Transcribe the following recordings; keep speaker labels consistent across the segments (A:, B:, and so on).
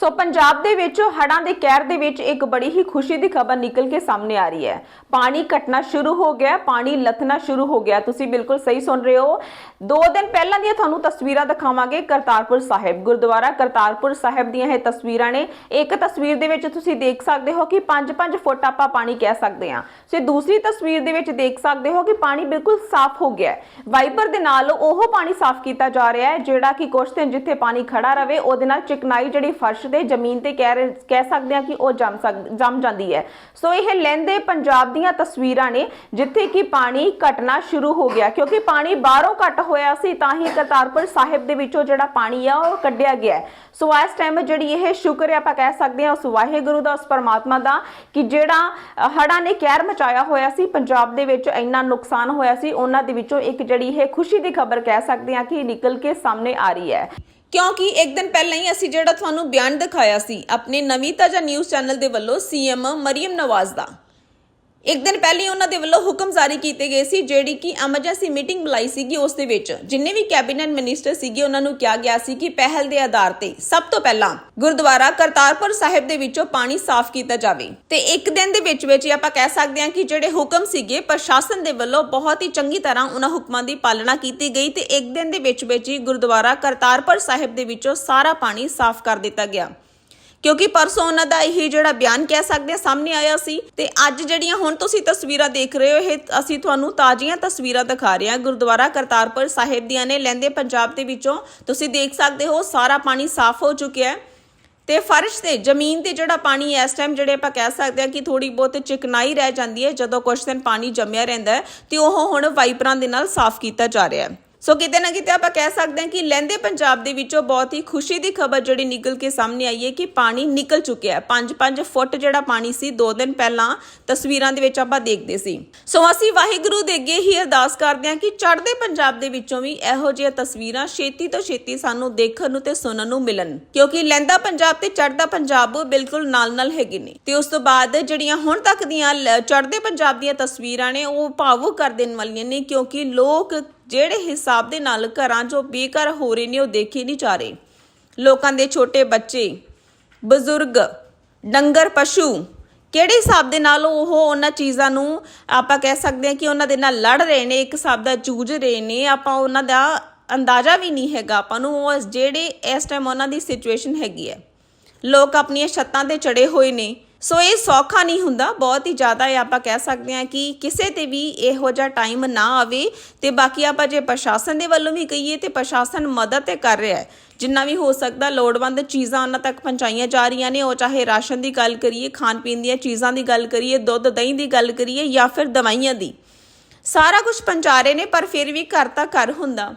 A: ਸੋ ਪੰਜਾਬ ਦੇ ਵਿੱਚ ਹੜ੍ਹਾਂ ਦੇ ਕਹਿਰ ਦੇ ਵਿੱਚ ਇੱਕ ਬੜੀ ਹੀ ਖੁਸ਼ੀ ਦੀ ਖਬਰ ਨਿਕਲ ਕੇ ਸਾਹਮਣੇ ਆ ਰਹੀ ਹੈ। ਪਾਣੀ ਘਟਣਾ ਸ਼ੁਰੂ ਹੋ ਗਿਆ, ਪਾਣੀ ਲੱਥਣਾ ਸ਼ੁਰੂ ਹੋ ਗਿਆ। ਤੁਸੀਂ ਬਿਲਕੁਲ ਸਹੀ ਸੁਣ ਰਹੇ ਹੋ। ਦੋ ਦਿਨ ਪਹਿਲਾਂ ਦੀਆਂ ਤੁਹਾਨੂੰ ਤਸਵੀਰਾਂ ਦਿਖਾਵਾਂਗੇ ਕਰਤਾਰਪੁਰ ਸਾਹਿਬ। ਗੁਰਦੁਆਰਾ ਕਰਤਾਰਪੁਰ ਸਾਹਿਬ ਦੀਆਂ ਇਹ ਤਸਵੀਰਾਂ ਨੇ। ਇੱਕ ਤਸਵੀਰ ਦੇ ਵਿੱਚ ਤੁਸੀਂ ਦੇਖ ਸਕਦੇ ਹੋ ਕਿ 5-5 ਫੁੱਟ ਆਪਾਂ ਪਾਣੀ ਕਹਿ ਸਕਦੇ ਹਾਂ। ਸੋ ਦੂਸਰੀ ਤਸਵੀਰ ਦੇ ਵਿੱਚ ਦੇਖ ਸਕਦੇ ਹੋ ਕਿ ਪਾਣੀ ਬਿਲਕੁਲ ਸਾਫ਼ ਹੋ ਗਿਆ ਹੈ। ਵਾਈਪਰ ਦੇ ਨਾਲ ਉਹ ਪਾਣੀ ਸਾਫ਼ ਕੀਤਾ ਜਾ ਰਿਹਾ ਹੈ, ਜਿਹੜਾ ਕਿ ਕੁਛ ਦਿਨ ਜਿੱਥੇ ਪਾਣੀ ਖੜਾ ਰਵੇ ਉਹਦੇ ਨਾਲ ਚਿਕਨਾਈ ਜਿਹੜੀ ਫਰਸ਼ ਤੇ ਜ਼ਮੀਨ ਤੇ ਕਹਿ ਕਹਿ ਸਕਦੇ ਆ ਕਿ ਉਹ ਜੰਮ ਜੰਮ ਜਾਂਦੀ ਹੈ। ਸੋ ਇਹ ਲਹਿੰਦੇ ਪੰਜਾਬ ਦੀਆਂ ਤਸਵੀਰਾਂ ਨੇ, ਜਿੱਥੇ ਕਿ ਪਾਣੀ ਘਟਣਾ ਸ਼ੁਰੂ ਹੋ ਗਿਆ। ਕਿਉਂਕਿ ਪਾਣੀ ਬਾਹਰੋਂ ਘਟ ਹੋਇਆ ਸੀ, ਤਾਂ ਹੀ ਕਰਤਾਰਪੁਰ ਸਾਹਿਬ ਦੇ ਵਿੱਚੋਂ ਜਿਹੜਾ ਪਾਣੀ ਆ, ਉਹ ਕੱਢਿਆ ਗਿਆ ਸੋ ਇਸ ਟਾਈਮ ਜਿਹੜੀ ਇਹ ਸ਼ੁਕਰ ਆਪਾਂ ਕਹਿ ਸਕਦੇ ਹਾਂ, ਉਸ ਵਾਹਿਗੁਰੂ ਦਾ, ਉਸ ਪਰਮਾਤਮਾ ਦਾ, ਕਿ ਜਿਹੜਾ ਹੜਾਂ ਨੇ ਕਹਿਰ ਮਚਾਇਆ ਹੋਇਆ ਸੀ, ਪੰਜਾਬ ਦੇ ਵਿੱਚ ਇੰਨਾ ਨੁਕਸਾਨ ਹੋਇਆ ਸੀ, ਉਹਨਾਂ ਦੇ ਵਿੱਚੋਂ ਇੱਕ ਜਿਹੜੀ ਇਹ ਖੁਸ਼ੀ ਦੀ ਖਬਰ ਕਹਿ ਸਕਦੇ ਹਾਂ ਕਿ ਨਿਕਲ ਕੇ ਸਾਹਮਣੇ ਆ ਰਹੀ ਹੈ। ਕਿਉਂਕਿ ਇੱਕ ਦਿਨ ਪਹਿਲਾਂ ਹੀ ਅਸੀਂ ਜਿਹੜਾ ਤੁਹਾਨੂੰ ਬਿਆਨ ਦਿਖਾਇਆ ਸੀ, ਆਪਣੇ ਨਵੀਂ ਤਾਜ਼ਾ ਨਿਊਜ਼ ਚੈਨਲ ਦੇ ਵੱਲੋਂ ਸੀਐਮ ਮਰੀਮ ਨਵਾਜ਼ ਦਾ। ਇੱਕ ਦਿਨ ਪਹਿਲੇ ਉਹਨਾਂ ਦੇ ਵੱਲੋਂ ਹੁਕਮ ਜਾਰੀ ਕੀਤੇ ਗਏ ਸੀ, ਜਿਹੜੀ ਕਿ ਐਮਰਜੈਂਸੀ ਮੀਟਿੰਗ ਬੁਲਾਈ ਸੀਗੀ, ਉਸ ਦੇ ਵਿੱਚ ਜਿੰਨੇ ਵੀ ਕੈਬਨਿਟ ਮਿਨਿਸਟਰ ਸੀਗੇ, ਉਹਨਾਂ ਨੂੰ ਕਿਹਾ ਗਿਆ ਸੀ ਕਿ ਪਹਿਲ ਦੇ ਆਧਾਰ ਤੇ ਸਭ ਤੋਂ ਪਹਿਲਾਂ ਗੁਰਦੁਆਰਾ ਕਰਤਾਰਪੁਰ ਸਾਹਿਬ ਦੇ ਵਿੱਚੋਂ ਪਾਣੀ ਸਾਫ਼ ਕੀਤਾ ਜਾਵੇ। ਤੇ ਇੱਕ ਦਿਨ ਦੇ ਵਿੱਚ ਵਿੱਚ ਆਪਾਂ ਕਹਿ ਸਕਦੇ ਹਾਂ ਕਿ ਜਿਹੜੇ ਹੁਕਮ ਸੀਗੇ, ਪ੍ਰਸ਼ਾਸਨ ਦੇ ਵੱਲੋਂ ਬਹੁਤ ਹੀ ਚੰਗੀ ਤਰ੍ਹਾਂ ਉਹਨਾਂ ਹੁਕਮਾਂ ਦੀ ਪਾਲਣਾ ਕੀਤੀ ਗਈ ਤੇ ਇੱਕ ਦਿਨ ਦੇ ਵਿੱਚ ਵਿੱਚ ਹੀ ਗੁਰਦੁਆਰਾ ਕਰਤਾਰਪੁਰ ਸਾਹਿਬ ਦੇ ਵਿੱਚੋਂ ਸਾਰਾ ਪਾਣੀ ਸਾਫ਼ ਕਰ ਦਿੱਤਾ ਗਿਆ। ਕਿਉਂਕਿ ਪਰਸੋਂ ਉਹਨਾਂ ਦਾ ਇਹ ਜਿਹੜਾ ਬਿਆਨ ਕਹਿ ਸਕਦੇ ਆ, ਸਾਹਮਣੇ ਆਇਆ ਸੀ ਤੇ ਅੱਜ ਜਿਹੜੀਆਂ ਹੁਣ ਤੁਸੀਂ ਤਸਵੀਰਾਂ ਦੇਖ ਰਹੇ ਹੋ, ਇਹ ਅਸੀਂ ਤੁਹਾਨੂੰ ਤਾਜ਼ੀਆਂ ਤਸਵੀਰਾਂ ਦਿਖਾ ਰਹੇ ਹਾਂ। ਗੁਰਦੁਆਰਾ ਕਰਤਾਰਪੁਰ ਸਾਹਿਬ ਦੀਆਂ ਨੇ, ਲਹਿੰਦੇ ਪੰਜਾਬ ਦੇ ਵਿੱਚੋਂ ਤੁਸੀਂ ਦੇਖ ਸਕਦੇ ਹੋ, ਸਾਰਾ ਪਾਣੀ ਸਾਫ਼ ਹੋ ਚੁੱਕਿਆ ਹੈ ਤੇ ਫਰਸ਼ ਤੇ, ਜ਼ਮੀਨ ਤੇ ਜਿਹੜਾ ਪਾਣੀ ਇਸ ਟਾਈਮ ਜਿਹੜੇ ਆਪਾਂ ਕਹਿ ਸਕਦੇ ਹਾਂ ਕਿ ਥੋੜੀ ਬਹੁਤ ਚਿਕਨਾਈ ਰਹਿ ਜਾਂਦੀ ਹੈ, ਜਦੋਂ ਕੁਝ ਦਿਨ ਪਾਣੀ ਜੰਮਿਆ ਰਹਿੰਦਾ ਹੈ ਤੇ ਉਹ ਹੁਣ ਵਾਈਪਰਾਂ ਦੇ ਨਾਲ ਸਾਫ਼ ਕੀਤਾ ਜਾ ਰਿਹਾ ਹੈ। ਸੋ ਕਿਤੇ ਨਾ ਕਿਤੇ ਆਪਾਂ ਕਹਿ ਸਕਦੇ ਹਾਂ ਕਿ ਲਹਿੰਦੇ ਪੰਜਾਬ ਦੇ ਵਿੱਚੋਂ ਬਹੁਤ ਹੀ ਖੁਸ਼ੀ ਦੀ ਖਬਰ ਜਿਹੜੀ ਨਿਕਲ ਕੇ ਸਾਹਮਣੇ ਆਈ ਹੈ ਕਿ ਪਾਣੀ ਨਿਕਲ ਚੁੱਕਿਆ ਹੈ। 5-5 ਫੁੱਟ ਜਿਹੜਾ ਪਾਣੀ ਸੀ 2 ਦਿਨ ਪਹਿਲਾਂ ਤਸਵੀਰਾਂ ਦੇ ਵਿੱਚ ਆਪਾਂ ਦੇਖਦੇ ਸੀ। ਸੋ ਅਸੀਂ ਵਾਹਿਗੁਰੂ ਦੇ ਅੱਗੇ ਹੀ ਅਰਦਾਸ ਕਰਦੇ ਹਾਂ ਕਿ ਚੜ੍ਹਦੇ ਪੰਜਾਬ ਦੇ ਵਿੱਚੋਂ ਵੀ ਇਹੋ ਜਿਹੀਆਂ ਤਸਵੀਰਾਂ ਛੇਤੀ ਤੋਂ ਛੇਤੀ ਸਾਨੂੰ ਦੇਖਣ ਨੂੰ ਤੇ ਸੁਣਨ ਨੂੰ ਮਿਲਣ। ਕਿਉਂਕਿ ਲਹਿੰਦਾ ਪੰਜਾਬ ਤੇ ਚੜ੍ਹਦਾ ਪੰਜਾਬ ਬਿਲਕੁਲ ਨਾਲ-ਨਾਲ ਹੈਗੇ ਨੇ। ਤੇ ਉਸ ਤੋਂ ਬਾਅਦ ਜਿਹੜੀਆਂ ਹੁਣ ਤੱਕ ਦੀਆਂ ਲ- ਚੜ੍ਹਦੇ ਪੰਜਾਬ ਦੀਆਂ ਤਸਵੀਰਾਂ ਨੇ, ਉਹ ਭਾਵੁਕ ਕਰ ਦੇਣ ਵਾਲੀਆਂ ਨੇ ਕਿਉਂਕਿ ਲੋਕ ਜਿਹੜੇ ਹਿਸਾਬ ਦੇ ਨਾਲ ਘਰਾਂ 'ਚੋਂ ਬੇਘਰ ਹੋ ਰਹੇ ਨੇ, ਉਹ ਦੇਖੇ ਨਹੀਂ ਜਾ ਰਹੇ। ਲੋਕਾਂ ਦੇ ਛੋਟੇ ਬੱਚੇ, ਬਜ਼ੁਰਗ, ਡੰਗਰ ਪਸ਼ੂ, ਕਿਹੜੇ ਹਿਸਾਬ ਦੇ ਨਾਲ ਉਹ ਉਹਨਾਂ ਚੀਜ਼ਾਂ ਨੂੰ ਆਪਾਂ ਕਹਿ ਸਕਦੇ ਹਾਂ ਕਿ ਉਹਨਾਂ ਦੇ ਨਾਲ ਲੜ ਰਹੇ ਨੇ, ਇੱਕ ਹਿਸਾਬ ਦਾ ਜੂਝ ਰਹੇ ਨੇ, ਆਪਾਂ ਉਹਨਾਂ ਦਾ ਅੰਦਾਜ਼ਾ ਵੀ ਨਹੀਂ ਹੈਗਾ ਆਪਾਂ ਨੂੰ, ਉਹ ਜਿਹੜੇ ਇਸ ਟਾਈਮ ਉਹਨਾਂ ਦੀ ਸਿਚੁਏਸ਼ਨ ਹੈਗੀ ਹੈ। ਲੋਕ ਆਪਣੀਆਂ ਛੱਤਾਂ ਤੇ ਚੜੇ ਹੋਏ ਨੇ ਸੋ ਇਹ ਸੌਖਾ ਨਹੀਂ ਹੁੰਦਾ। ਬਹੁਤ ਹੀ ਜ਼ਿਆਦਾ ਇਹ ਆਪਾਂ ਕਹਿ ਸਕਦੇ ਹਾਂ ਕਿ ਕਿਸੇ ਤੇ ਵੀ ਇਹੋ ਜਿਹਾ ਟਾਈਮ ਨਾ ਆਵੇ ਤੇ ਬਾਕੀ ਆਪਾਂ ਜੇ ਪ੍ਰਸ਼ਾਸਨ ਦੇ ਵੱਲੋਂ ਵੀ ਕਹੀਏ ਤੇ ਪ੍ਰਸ਼ਾਸਨ ਮਦਦ ਤੇ ਕਰ ਰਿਹਾ ਹੈ। ਜਿੰਨਾ ਵੀ ਹੋ ਸਕਦਾ ਲੋੜਵੰਦ ਚੀਜ਼ਾਂ ਉਹਨਾਂ ਤੱਕ ਪਹੁੰਚਾਈਆਂ ਜਾ ਰਹੀਆਂ ਨੇ। ਉਹ ਚਾਹੇ ਰਾਸ਼ਨ ਦੀ ਗੱਲ ਕਰੀਏ, ਖਾਣ ਪੀਣ ਦੀਆਂ ਚੀਜ਼ਾਂ ਦੀ ਗੱਲ ਕਰੀਏ, ਦੁੱਧ, ਦਹੀਂ ਦੀ ਗੱਲ ਕਰੀਏ ਜਾਂ ਫਿਰ ਦਵਾਈਆਂ ਦੀ। ਸਾਰਾ ਕੁਝ ਪਹੁੰਚਾ ਰਹੇ ਨੇ ਪਰ ਫਿਰ ਵੀ ਘਰ ਤਾਂ ਘਰ ਹੁੰਦਾ।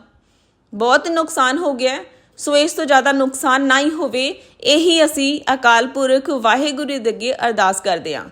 A: ਬਹੁਤ ਨੁਕਸਾਨ ਹੋ ਗਿਆ ਹੈ। ਸੋ ਇਸ ਤੋਂ ਜ਼ਿਆਦਾ ਨੁਕਸਾਨ ਨਾ ਹੀ ਹੋਵੇ, ਇਹੀ ਅਸੀਂ ਅਕਾਲ ਪੁਰਖ ਵਾਹਿਗੁਰੂ ਦੇ ਅੱਗੇ ਅਰਦਾਸ ਕਰਦੇ ਹਾਂ।